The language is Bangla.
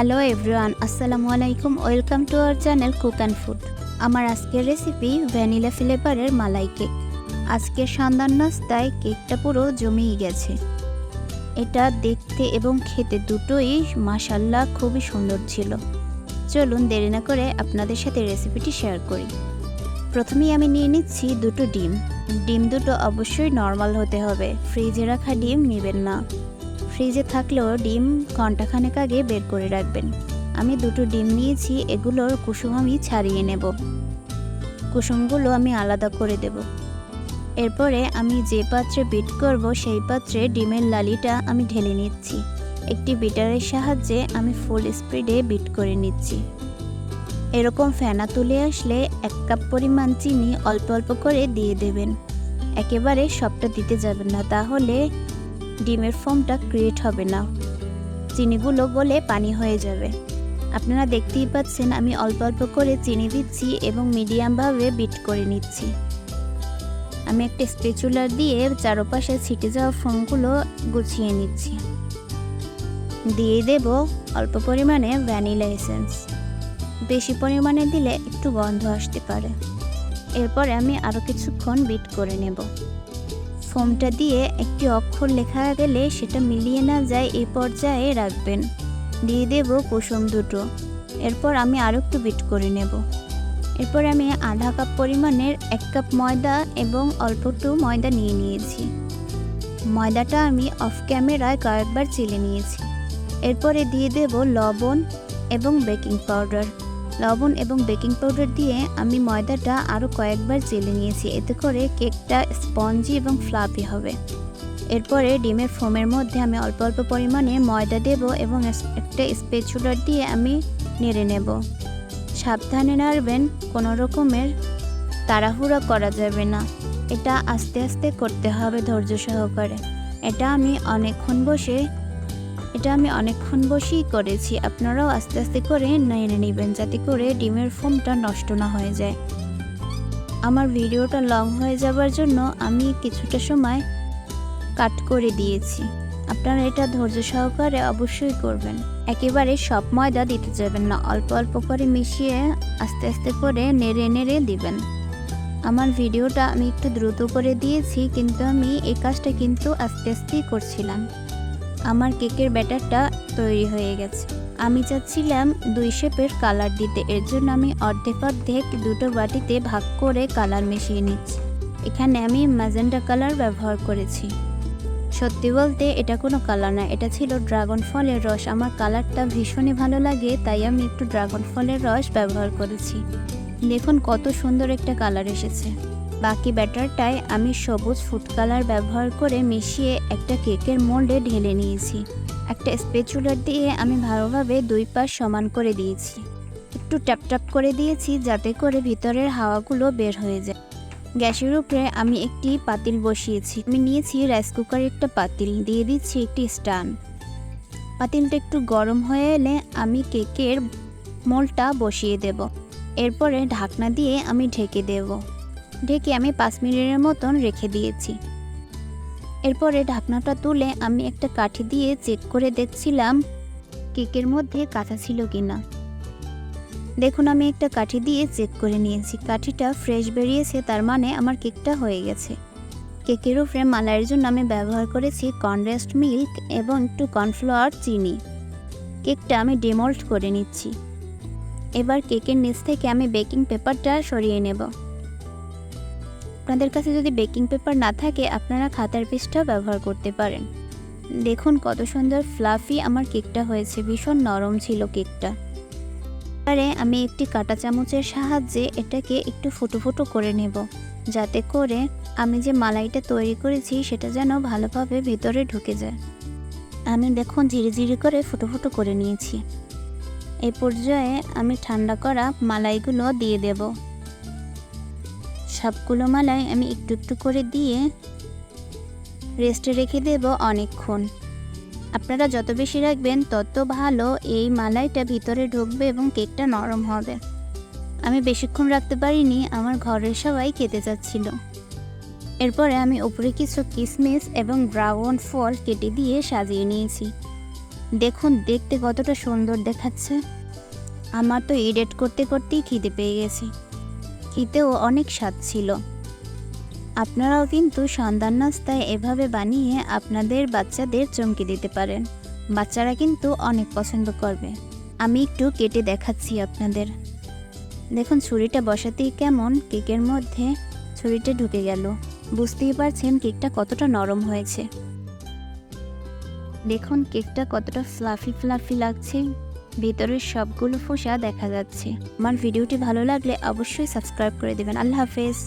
হ্যালো এভরিওয়ান আসসালামু আলাইকুম welcome to our channel cook and food আমার আজকের রেসিপি ভ্যানিলা ফ্লেভারের মালাই কেক আজকের সন্ধ্যার নাস্তায় কেকটা পুরো জমেই গেছে। এটা দেখতে এবং খেতে দুটোই মাসাল্লাহ খুবই সুন্দর ছিল। চলুন দেরি না করে আপনাদের সাথে রেসিপিটি শেয়ার করি। প্রথমেই আমি নিয়ে নিচ্ছি দুটো ডিম। ডিম দুটো অবশ্যই নর্মাল হতে হবে। ফ্রিজে রাখা ডিম নেবেন না। ফ্রিজে থাকলেও ডিম ঘন্টাখানেক আগে বের করে রাখবেন। আমি দুটো ডিম নিয়েছি, এগুলোর কুসুম আমি ছাড়িয়ে নেব। কুসুমগুলো আমি আলাদা করে দেব। এরপরে আমি যে পাত্রে বিট করব, সেই পাত্রে ডিমের লালিটা আমি ঢেলে নিচ্ছি। একটি বিটারের সাহায্যে আমি ফুল স্পিডে বিট করে নিচ্ছি। এরকম ফেনা তুলে আসলে এক কাপ পরিমাণ চিনি অল্প অল্প করে দিয়ে দেবেন। একেবারে সবটা দিতে যাবেন না, তাহলে ডিমের ফোমটা ক্রিয়েট হবে না। চিনিগুলো গলে পানি হয়ে যাবে। আপনারা দেখতেই পাচ্ছেন আমি অল্প অল্প করে চিনি দিচ্ছি এবং মিডিয়ামভাবে বিট করে নিচ্ছি। আমি একটা স্পেচুলার দিয়ে চারপাশে ছিটে যাওয়া ফোমগুলো গুছিয়ে নিচ্ছি। দিয়ে দেব অল্প পরিমাণে ভ্যানিলা এসেন্স বেশি পরিমাণে দিলে একটু গন্ধ আসতে পারে। এরপরে আমি আরও কিছুক্ষণ বিট করে নেব। ফোমটা দিয়ে একটি অক্ষর লেখা গেলে সেটা মিলিয়ে না যায় এই পর্যায়ে রাখবেন। দিয়ে দেব কুসুম দুটো। এরপর আমি আরও একটু বিট করে নেব। এরপর আমি আধা কাপ পরিমাণের এক কাপ ময়দা এবং অল্প একটু ময়দা নিয়ে নিয়েছি। ময়দাটা আমি অফ ক্যামেরায় কয়েকবার চেলে নিয়েছি। এরপরে দিয়ে দেব লবণ এবং বেকিং পাউডার। লবণ এবং বেকিং পাউডার দিয়ে আমি ময়দাটা আরও কয়েকবার চেলে নিয়েছি। এতে করে কেকটা স্পঞ্জি এবং ফ্লাফি হবে। এরপরে ডিমের ফোমের মধ্যে আমি অল্প অল্প পরিমাণে ময়দা দেব এবং একটা স্পেচুলার দিয়ে আমি নেড়ে নেব। সাবধানে নাড়বেন, কোনো রকমের তাড়াহুড়া করা যাবে না। এটা আস্তে আস্তে করতে হবে ধৈর্য সহকারে। এটা আমি অনেকক্ষণ বসে এটা আমি অনেকক্ষণ বসেই করেছি। আপনারাও আস্তে আস্তে করে নেড়ে নেবেন যাতে করে ডিমের ফোমটা নষ্ট না হয়ে যায়। আমার ভিডিওটা লং হয়ে যাবার জন্য আমি কিছুটা সময় কাট করে দিয়েছি। আপনারা এটা ধৈর্য সহকারে অবশ্যই করবেন। একেবারে সব ময়দা দিতে যাবেন না, অল্প অল্প করে মিশিয়ে আস্তে আস্তে করে নেড়ে নেড়ে দিবেন। আমার ভিডিওটা আমি একটু দ্রুত করে দিয়েছি, কিন্তু আমি এই কাজটা কিন্তু আস্তে আস্তেই করছিলাম। আমার কেকের ব্যাটারটা তৈরি হয়ে গেছে। আমি চাচ্ছিলাম দুই শেপের কালার দিতে, এর জন্য আমি অর্ধেক অর্ধেক দুটো বাটিতে ভাগ করে কালার মিশিয়ে নিচ্ছি। এখানে আমি ম্যাজেন্টা কালার ব্যবহার করেছি। সত্যি বলতে এটা কোনো কালার না, এটা ছিল ড্রাগন ফলের রস। আমার কালারটা ভীষণই ভালো লাগে, তাই আমি একটু ড্রাগন ফলের রস ব্যবহার করেছি। দেখুন কত সুন্দর একটা কালার এসেছে। বাকি ব্যাটারটায় আমি সবুজ ফুড কালার ব্যবহার করে মিশিয়ে একটা কেকের মোল্ডে ঢেলে নিয়েছি। একটা স্পেচুলার দিয়ে আমি ভালোভাবে দুই পাশ সমান করে দিয়েছি। একটু ট্যাপ ট্যাপ করে দিয়েছি যাতে করে ভিতরের হাওয়াগুলো বের হয়ে যায়। গ্যাসের উপরে আমি একটি পাতিল বসিয়েছি। আমি নিয়েছি রাইস কুকারের একটা পাতিল, দিয়ে দিচ্ছি একটি স্টান। পাতিলটা একটু গরম হয়ে এলে আমি কেকের মোলটা বসিয়ে দেব। এরপরে ঢাকনা দিয়ে আমি ঢেকে দেবো। ঢেকে আমি পাঁচ মিনিটের মতন রেখে দিয়েছি। এরপরে ঢাকনাটা তুলে আমি একটা কাঠি দিয়ে চেক করে দেখছিলাম কেকের মধ্যে কাঁচা ছিল কি না দেখুন, আমি একটা কাঠি দিয়ে চেক করে নিয়েছি। কাঠিটা ফ্রেশ বেরিয়েছে, তার মানে আমার কেকটা হয়ে গেছে। কেকের উপরে মালাইয়ের জন্য আমি ব্যবহার করেছি কনডেন্সড মিল্ক এবং একটু কর্নফ্লাওয়ার চিনি। কেকটা আমি ডিমল্ট করে নিচ্ছি। এবার কেকের নিচ থেকে আমি বেকিং পেপারটা সরিয়ে নেব। আপনাদের কাছে যদি বেকিং পেপার না থাকে, আপনারা খাতার পিসটাও ব্যবহার করতে পারেন। দেখুন কত সুন্দর ফ্লাফি আমার কেকটা হয়েছে, ভীষণ নরম ছিল কেকটা। এবারে আমি একটি কাঁটা চামচের সাহায্যে এটাকে একটু ফুটো ফুটো করে নেব, যাতে করে আমি যে মালাইটা তৈরি করেছি, সেটা যেন ভালোভাবে ভিতরে ঢুকে যায়। আমি দেখুন ধীরে করে ফুটো ফুটো করে নিয়েছি। এ পর্যায়ে আমি ঠান্ডা করা মালাইগুলো দিয়ে দেবো। সবগুলো মালাই আমি একটু একটু করে দিয়ে রেস্টে রেখে দেব অনেকক্ষণ। আপনারা যত বেশি রাখবেন, তত ভালো এই মালাইটা ভিতরে ঢুকবে এবং কেকটা নরম হবে। আমি বেশিক্ষণ রাখতে পারিনি, আমার ঘরের সবাই খেতে চাচ্ছিল। এরপরে আমি উপরে কিছু কিসমিস এবং ড্রাগন ফল কেটে দিয়ে সাজিয়ে নিয়েছি। দেখুন, দেখতে কতটা সুন্দর দেখাচ্ছে। আমার তো এডিট করতে করতেই খিদে পেয়ে গেছে। খেতেও অনেক স্বাদ ছিল। আপনারাও কিন্তু সন্ধ্যার নাস্তায় এভাবে বানিয়ে আপনাদের বাচ্চাদের চমকে দিতে পারেন। বাচ্চারা কিন্তু অনেক পছন্দ করবে। আমি একটু কেটে দেখাচ্ছি আপনাদের। দেখুন, ছুরিটা বসাতেই কেমন কেকের মধ্যে ছুরিটা ঢুকে গেল। বুঝতেই পারছেন কেকটা কতটা নরম হয়েছে। দেখুন, কেকটা কতটা ফ্লাফি ফ্লাফি লাগছে। ভিতরের সবগুলো ফোসা দেখা যাচ্ছে। আমার ভিডিওটি ভালো লাগলে অবশ্যই সাবস্ক্রাইব করে দেবেন। আল্লাহ হাফেজ।